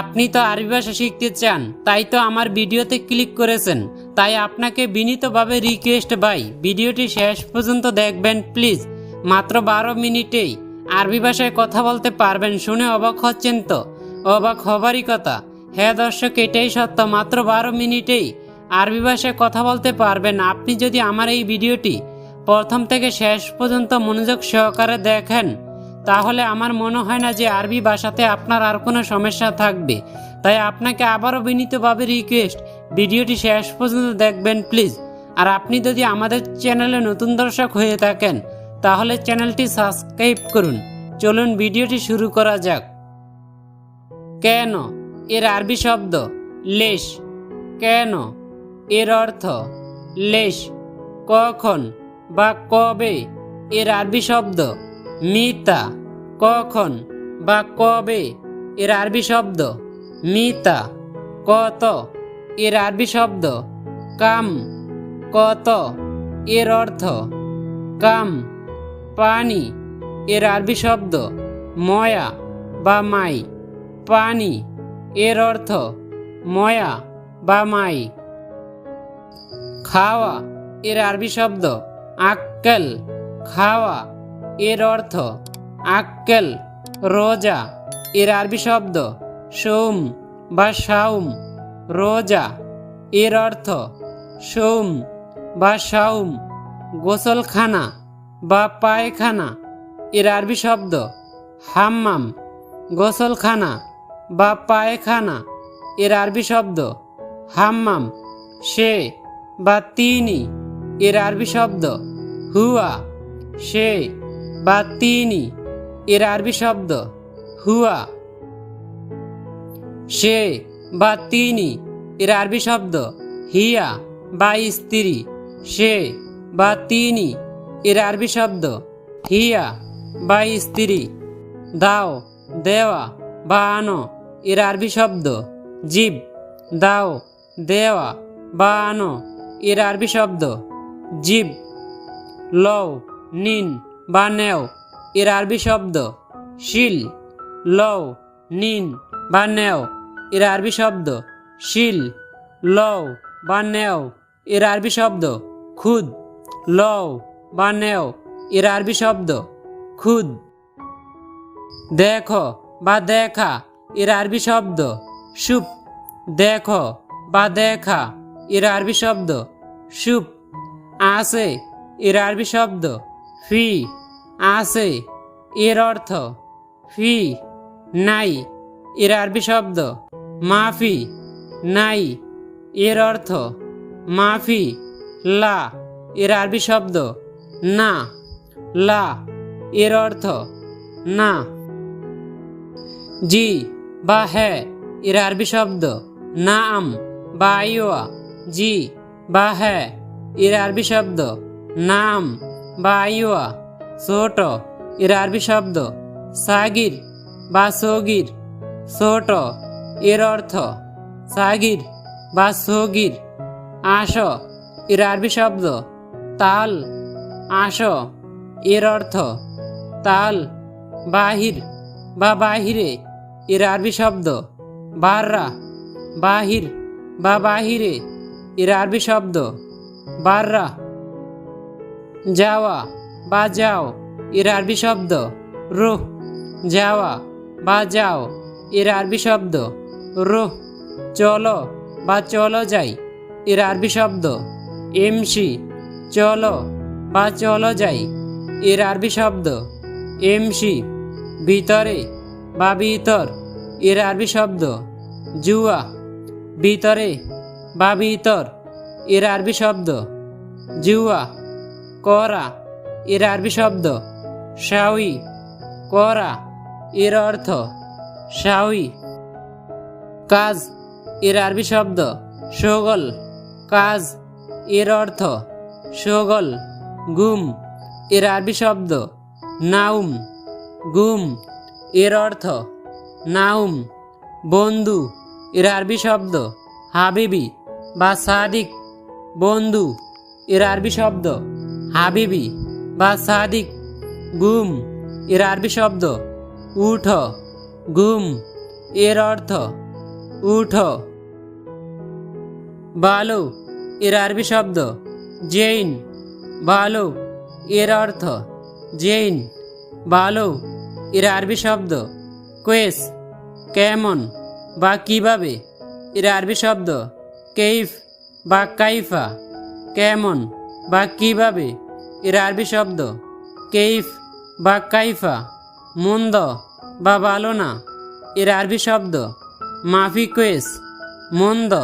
আপনি তো আরবি ভাষা শিখতে চান, তাই তো আমার ভিডিওতে ক্লিক করেছেন। তাই আপনাকে বিনীতভাবে রিকোয়েস্ট ভাই, ভিডিওটি শেষ পর্যন্ত দেখবেন প্লিজ মাত্র বারো মিনিটেই আরবি ভাষায় কথা বলতে পারবেন শুনে অবাক হচ্ছেন তো। অবাক হবারই কথা। হ্যাঁ দর্শক, এটাই সত্য। মাত্র বারো মিনিটেই আরবি ভাষায় কথা বলতে পারবেন। আপনি যদি আমার এই ভিডিওটি প্রথম থেকে শেষ পর্যন্ত মনোযোগ সহকারে দেখেন তাহলে আমার মনে হয় না যে আরবি ভাষাতে আপনার আর কোনো সমস্যা থাকবে। তাই আপনাকে আবারও বিনীতভাবে রিকোয়েস্ট ভিডিওটি শেষ পর্যন্ত দেখবেন প্লিজ আর আপনি যদি আমাদের চ্যানেলে নতুন দর্শক হয়ে থাকেন, তাহলে চ্যানেলটি সাবস্ক্রাইব করুন। চলুন, ভিডিওটি শুরু করা যাক। কেন? এর আরবি শব্দ, লেশ। কেন? এর অর্থ, লেশ। কখন বা কবে? এর আরবি শব্দ মিতা, কখন বা কবে এর আরবি শব্দ? মিতা, কত এর আরবি শব্দ? কাম, কত এর অর্থ? কাম, পানি এর আরবি শব্দ। ময়া বা মাই, পানি এর অর্থ ময়া বা মাই। খাওয়া এর আরবি শব্দ। আক্কেল, খাওয়া এর অর্থ আক্কেল, রোজা। এর আরবি শব্দ সৌম বা সাউম রোজা। এর অর্থ সৌম বা সাউম গোসলখানা বা পায়খানা। এর আরবি শব্দ হাম্মাম, গোসলখানা বা পায়খানা। এর আরবি শব্দ হাম্মাম, সে বা তিনি। এর আরবি শব্দ হুয়া, সে বা তিনি, এর আরবি শব্দ হুয়া। সে বা তিনি, এর আরবি শব্দ হিয়া বা স্ত্রী। সে বা তিনি, এর আরবি শব্দ হিয়া বা স্ত্রী। দাও, দেওয়া বা আনো, এর আরবি শব্দ জীব। দাও, দেওয়া বা আনো, এর আরবি শব্দ জীব। লও, নিন। বা নেও, এর আরবি শব্দ। শিল, লও, নিন, বা নেও, এর আরবি শব্দ। শিল, লও, বা নেও, এর আরবি শব্দ। খুদ, লও, বা নেও, এর আরবি শব্দ। খুদ। দেখো বা দেখা, এর আরবি শব্দ। সুপ। দেখো বা দেখা, এর আরবি শব্দ। সুপ। আছে, এর আরবি শব্দ। ফি, আছে, এর অর্থ, ফি, নাই, এর আরবি শব্দ, মাফি, নাই, এর অর্থ, মাফি, লা, এর আরবি শব্দ, না, লা, এর অর্থ, না। জি, বা হ্যাঁ এর আরবি শব্দ নাম বা, আইওয়া, জি, বা হ্যাঁ এর আরবি শব্দ নাম বা আইওয়া ছোট এর আরবি শব্দ, সাগির বা সগির ছোট এর অর্থ সাগির বা সগির আস এর আরবি শব্দ, তাল আস এর অর্থ তাল, বাহির বা বাহিরে এর আরবি শব্দ, বাররা, বাহির বা বাহিরে এর আরবি শব্দ, বাররা। যাওয়া বা যাও এর আরবি শব্দ। রুহ, যাওয়া বা যাও এর আরবি শব্দ। রুহ, চলো বা চলো যাই এর আরবি শব্দ। এমসি, চলো বা চলো যাই এর আরবি শব্দ। এমসি, ভিতরে বা ভিতর এর আরবি শব্দ। জুয়া, ভিতরে বা ভিতর এর আরবি শব্দ। জুয়া করা, এর আরবি শব্দ। শাউই করা, এর অর্থ শাউই কাজ, এর আরবি শব্দ শোগল কাজ, এর অর্থ শোগল গুম, এর আরবি শব্দ নাউম। গুম, এর অর্থ নাউম। বন্ধু, এর আরবি শব্দ হাবিবি বা সাদিক। বন্ধু, এর আরবি শব্দ হাবিবি বা সাদিক, গুম, এর আরবি শব্দ উঠ, গুম, এর অর্থ উঠ। বালো, এর আরবি শব্দ জেইন। বালু, এর অর্থ জেইন। বালু, এর আরবি শব্দ কোয়েস, কেমন বা কীভাবে। এর আরবি শব্দ কেইফ বা কাইফা, কেমন বা কীভাবে। এর আরবি শব্দ। কেইফ বা কাইফা, মন্দ বা ভালো না এর আরবি শব্দ। মাফি কোয়েস, মন্দ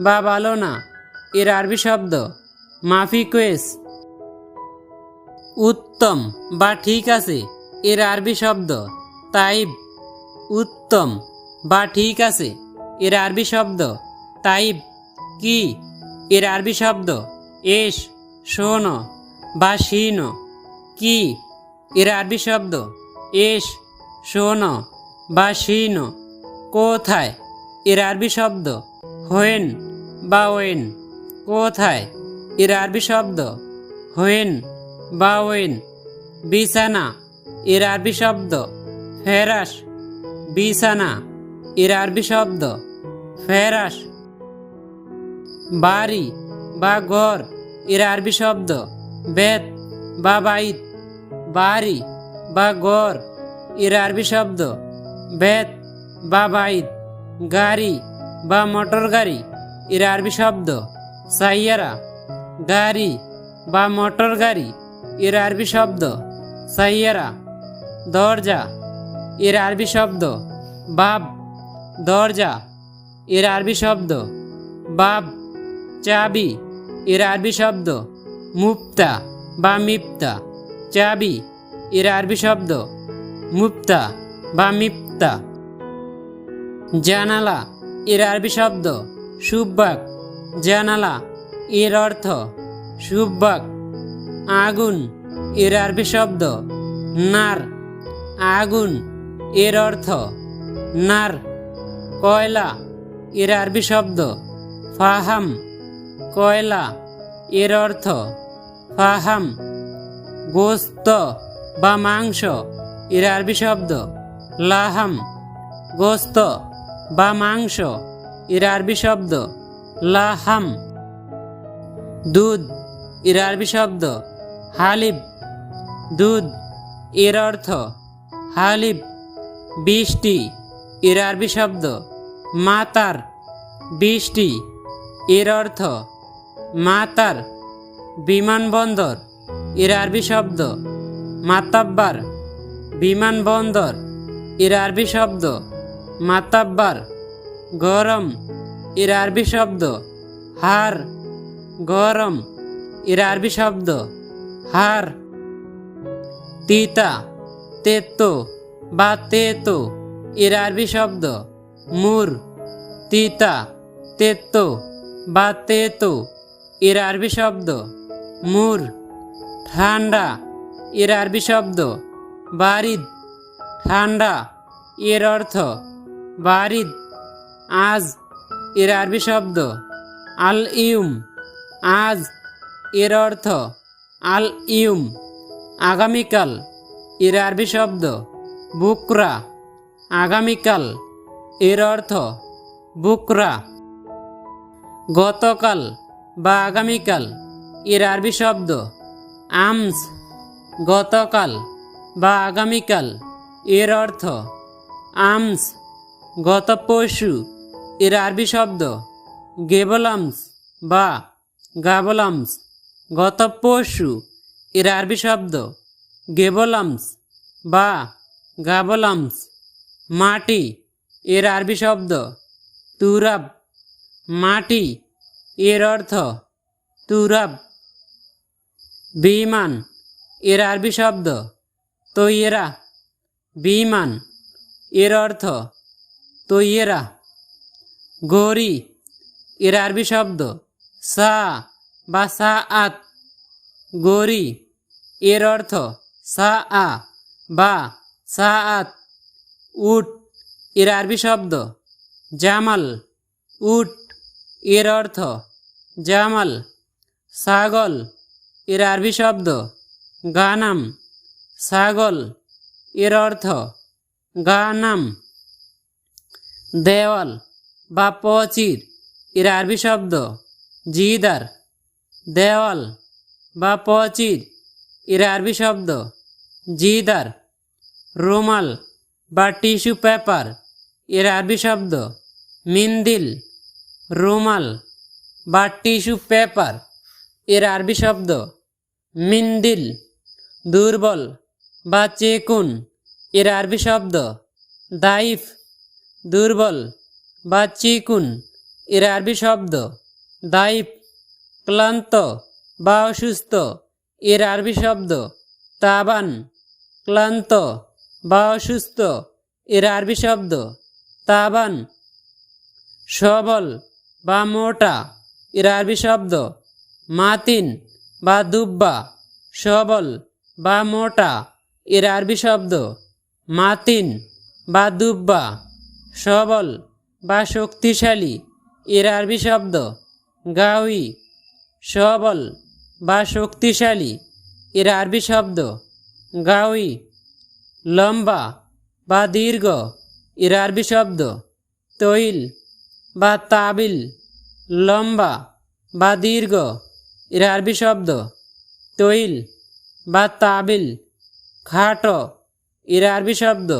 বা ভালো না এর আরবি শব্দ। মাফি কোয়েস। উত্তম বা ঠিক আছে, এর আরবি শব্দ। তাইব। উত্তম বা ঠিক আছে, এর আরবি শব্দ। তাইব। কি? এর আরবি শব্দ। এস। শোন। বা শীন কি? এর আরবি শব্দ এস, শোন বা শীন কোথায়? এর আরবি শব্দ হোয়েন বা ওয়েন। কোথায়? এর আরবি শব্দ হোয়েন বা ওয়েন। বিছানা, এর আরবি শব্দ ফেরাস বিছানা, এর আরবি শব্দ ফেরাস বাড়ি বা ঘর, এর আরবি শব্দ বেত বা বাইত বাড়ি বা ঘর এর আরবি শব্দ। বেত বা বাইত গাড়ি বা মোটর গাড়ি এর আরবি শব্দ। সাইয়ারা গাড়ি বা মোটর গাড়ি এর আরবি শব্দ। সাইয়ারা, দরজা, এর আরবি শব্দ। বাব, দরজা, এর আরবি শব্দ। বাব, চাবি, এর আরবি শব্দ। মুক্তা বা মিপ্তা। চাবি, এর আরবি শব্দ মুক্তা বা মিপ্তা। জানালা, এর আরবি শব্দ সুব্বাক। জানালা, এর অর্থ সুব্বাক। আগুন, এর আরবি শব্দ নার। আগুন, এর অর্থ নার। কয়লা, এর আরবি শব্দ ফাহাম। কয়লা, এর অর্থ ফাহাম, গোস্ত বা মাংস, এর আরবি শব্দ লাহাম। গোস্ত বা মাংস, এর আরবি শব্দ লাহাম। দুধ, এর আরবি শব্দ হালিব। দুধ, এর অর্থ হালিব। বৃষ্টি, এর আরবি শব্দ মাতার। বৃষ্টি, এর অর্থ মাতার। বিমানবন্দর এর আরবি শব্দ। মাতাব্বার বিমানবন্দর এর আরবি শব্দ। মাতাব্বার, গরম এর আরবি শব্দ। হার, গরম এর আরবি শব্দ। হার, তিতা, তেতো বা তেতো এর আরবি শব্দ। মুর, তিতা, তেতো বা তেতো এর আরবি শব্দ। মুর, ঠান্ডা, এর আরবি শব্দ। বারিদ, ঠান্ডা, এর অর্থ বারিদ। আজ, এর আরবি শব্দ আল ইউম আজ, এর অর্থ আল ইউম আগামীকাল, এর আরবি শব্দ বুকরা। আগামীকাল, এর অর্থ বুকরা। গতকাল বা আগামীকাল এর আরবি শব্দ। আমস, গতকাল বা আগামীকাল, এর অর্থ। আমস, গত পশু এর আরবি শব্দ গেবলামস বা গাবলামস গত পশু এর আরবি শব্দ গেবলামস বা গাবলামস মাটি এর আরবি শব্দ। তুরাব, মাটি, এর অর্থ। তুরাব বিমান এর আরবি শব্দ তৈয়েরা। বিমান এর অর্থ তৈয়েরা। গরি, এর আরবি শব্দ সা বা সা আত। গরি, এর অর্থ সা আ বা সা আত। উট, এর আরবি শব্দ জামাল। উট, এর অর্থ জামাল। ছাগল এর আরবি শব্দ গানাম, ছাগল। এর অর্থ গানাম, দেওয়াল বা পচির। এর আরবি শব্দ জিদার, দেওয়াল বা পচির। এর আরবি শব্দ জিদার, রুমাল বা টিস্যু পেপার। এর আরবি শব্দ মিন্দিল, রুমাল বা টিস্যু পেপার। এর আরবি শব্দ মিন্দিল, দুর্বল বা চেকুন, এর আরবি শব্দ দাইফ, দুর্বল বা চিকুন, এর আরবি শব্দ দাইফ, ক্লান্ত বা অসুস্থ, এর আরবি শব্দ তাবান, ক্লান্ত বা অসুস্থ, এর আরবি শব্দ তাবান। সবল বা মোটা, এর আরবি শব্দ মাতিন বা দুব্বা, সবল বা মোটা, এর আরবি শব্দ মাতিন বা দুব্বা, সবল বা শক্তিশালী, এর আরবি শব্দ গাউই, সবল বা শক্তিশালী, এর আরবি শব্দ গাউই, লম্বা বা দীর্ঘ, এর আরবি শব্দ তৈল বা তাবিল, লম্বা বা দীর্ঘ এর আরবি শব্দ তৈল বা তাবিল, খাটো। এর আরবি শব্দ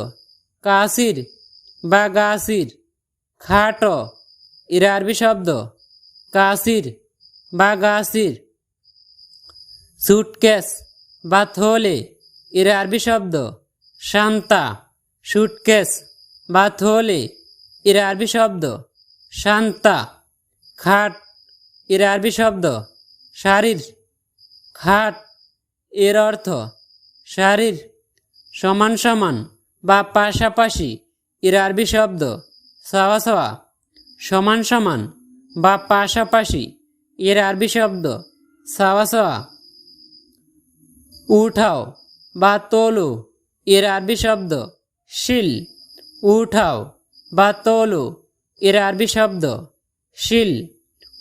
কাসির বা গাসির, খাটো। এর আরবি শব্দ কাসির বা গাসির। সুটকেস বা থলে, এর আরবি শব্দ শান্তা। সুটকেস বা থলে, এর আরবি শব্দ শান্তা। খাট, এর আরবি শব্দ শারীর খাট এর অর্থ শারীর সমান সমান বা পাশাপাশি এর আরবি শব্দ সাওয়া সাওয়া, সমান সমান বা পাশাপাশি এর আরবি শব্দ সাওয়া সাওয়া। উঠাও বা তোলো এর আরবি শব্দ শিল। উঠাও বা তোলো এর আরবি শব্দ শিল।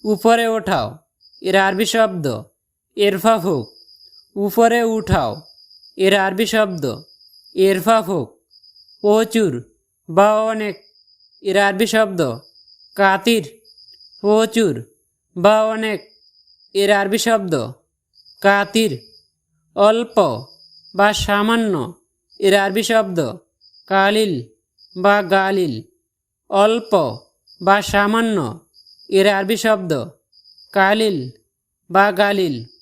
উপরে ওঠাও এর আরবি শব্দ। এরফাফুক। উপরে উঠাও। এর আরবি শব্দ। এরফাফুক। প্রচুর। বা অনেক। এর আরবি শব্দ। কাতির। প্রচুর। বা অনেক। এর আরবি শব্দ। কাতির। অল্প বা সামান্য। এর আরবি শব্দ। কালিল বা গালিল। অল্প বা সামান্য। এর আরবি শব্দ। কালিল বা গালিল